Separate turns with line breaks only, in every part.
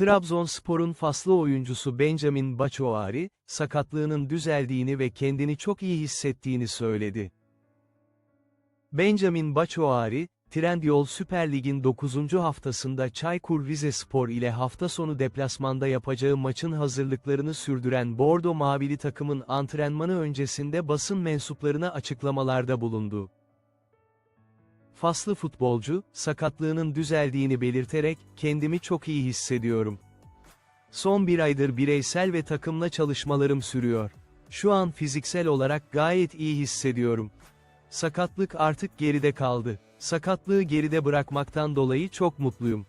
Trabzonspor'un faslı oyuncusu Benjamin Batshuayi, sakatlığının düzeldiğini ve kendini çok iyi hissettiğini söyledi. Benjamin Batshuayi, Trendyol Süper Lig'in 9. haftasında Çaykur Rizespor ile hafta sonu deplasmanda yapacağı maçın hazırlıklarını sürdüren Bordo Mavili takımın antrenmanı öncesinde basın mensuplarına açıklamalarda bulundu. Faslı futbolcu, sakatlığının düzeldiğini belirterek, kendimi çok iyi hissediyorum. Son bir aydır bireysel ve takımla çalışmalarım sürüyor. Şu an fiziksel olarak gayet iyi hissediyorum. Sakatlık artık geride kaldı. Sakatlığı geride bırakmaktan dolayı çok mutluyum.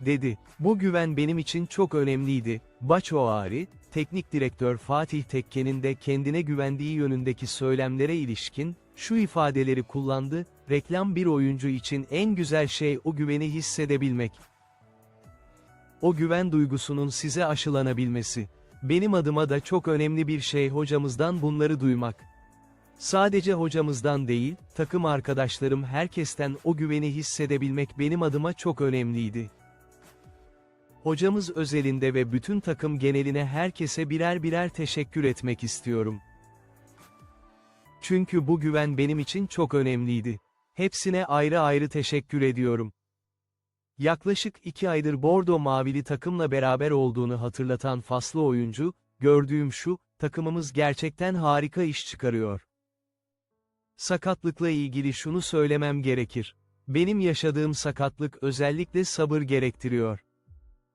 Dedi. Bu güven benim için çok önemliydi. Batshuayi, teknik direktör Fatih Tekke'nin de kendine güvendiği yönündeki söylemlere ilişkin, şu ifadeleri kullandı, reklam bir oyuncu için en güzel şey o güveni hissedebilmek. O güven duygusunun size aşılanabilmesi. Benim adıma da çok önemli bir şey hocamızdan bunları duymak. Sadece hocamızdan değil, takım arkadaşlarım herkesten o güveni hissedebilmek benim adıma çok önemliydi. Hocamız özelinde ve bütün takım geneline herkese birer birer teşekkür etmek istiyorum. Çünkü bu güven benim için çok önemliydi. Hepsine ayrı ayrı teşekkür ediyorum. Yaklaşık iki aydır Bordo Mavili takımla beraber olduğunu hatırlatan faslı oyuncu, gördüğüm şu, takımımız gerçekten harika iş çıkarıyor. Sakatlıkla ilgili şunu söylemem gerekir. Benim yaşadığım sakatlık özellikle sabır gerektiriyor.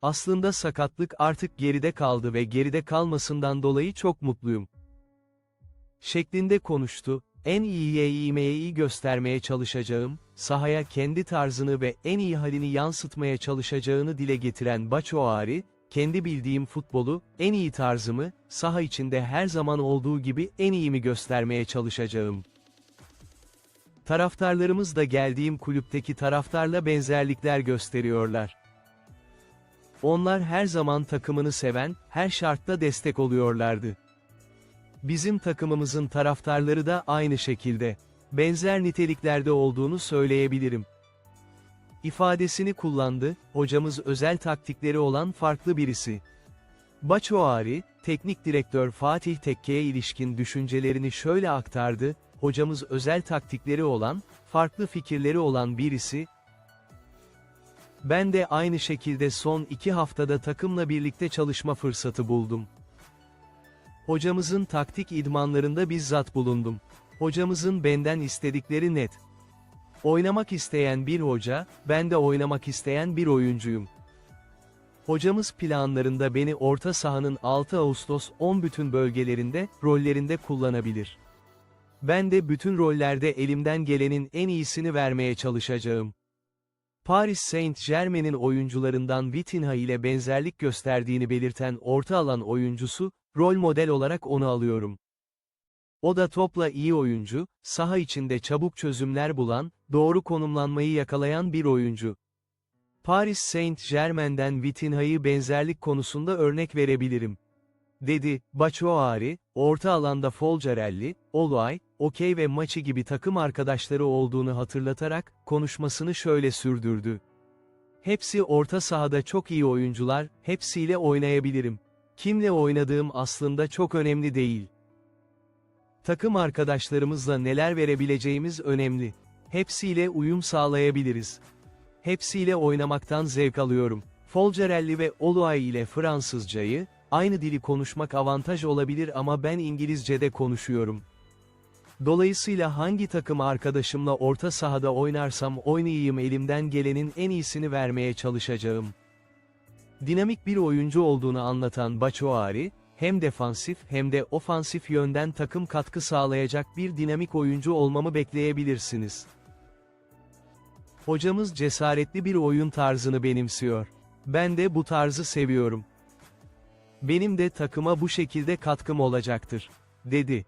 Aslında sakatlık artık geride kaldı ve geride kalmasından dolayı çok mutluyum. Şeklinde konuştu, en iyiye iğmeyi göstermeye çalışacağım, sahaya kendi tarzını ve en iyi halini yansıtmaya çalışacağını dile getiren Batshuayi, kendi bildiğim futbolu, en iyi tarzımı, saha içinde her zaman olduğu gibi en iyimi göstermeye çalışacağım. Taraftarlarımız da geldiğim kulüpteki taraftarla benzerlikler gösteriyorlar. Onlar her zaman takımını seven, her şartta destek oluyorlardı. Bizim takımımızın taraftarları da aynı şekilde. Benzer niteliklerde olduğunu söyleyebilirim. İfadesini kullandı, hocamız özel taktikleri olan farklı birisi. Batshuayi, teknik direktör Fatih Tekke'ye ilişkin düşüncelerini şöyle aktardı, hocamız özel taktikleri olan, farklı fikirleri olan birisi, ben de aynı şekilde son iki haftada takımla birlikte çalışma fırsatı buldum. Hocamızın taktik idmanlarında bizzat bulundum. Hocamızın benden istedikleri net. Oynamak isteyen bir hoca, ben de oynamak isteyen bir oyuncuyum. Hocamız planlarında beni orta sahanın 6 Ağustos 10 bütün bölgelerinde, rollerinde kullanabilir. Ben de bütün rollerde elimden gelenin en iyisini vermeye çalışacağım. Paris Saint-Germain'in oyuncularından Vitinha ile benzerlik gösterdiğini belirten orta alan oyuncusu, rol model olarak onu alıyorum. O da topla iyi oyuncu, saha içinde çabuk çözümler bulan, doğru konumlanmayı yakalayan bir oyuncu. Paris Saint-Germain'den Vitinha'yı benzerlik konusunda örnek verebilirim. Dedi, Batshuayi, orta alanda Folcarelli, Olay, Okey ve Maçı gibi takım arkadaşları olduğunu hatırlatarak, konuşmasını şöyle sürdürdü. Hepsi orta sahada çok iyi oyuncular, hepsiyle oynayabilirim. Kimle oynadığım aslında çok önemli değil. Takım arkadaşlarımızla neler verebileceğimiz önemli. Hepsiyle uyum sağlayabiliriz. Hepsiyle oynamaktan zevk alıyorum. Folcarelli ve Oluay ile Fransızcayı, aynı dili konuşmak avantaj olabilir ama ben İngilizce'de konuşuyorum. Dolayısıyla hangi takım arkadaşımla orta sahada oynarsam oynayayım elimden gelenin en iyisini vermeye çalışacağım. Dinamik bir oyuncu olduğunu anlatan Batshuayi, hem defansif hem de ofansif yönden takım katkı sağlayacak bir dinamik oyuncu olmamı bekleyebilirsiniz. Hocamız cesaretli bir oyun tarzını benimsiyor. Ben de bu tarzı seviyorum. Benim de takıma bu şekilde katkım olacaktır, dedi.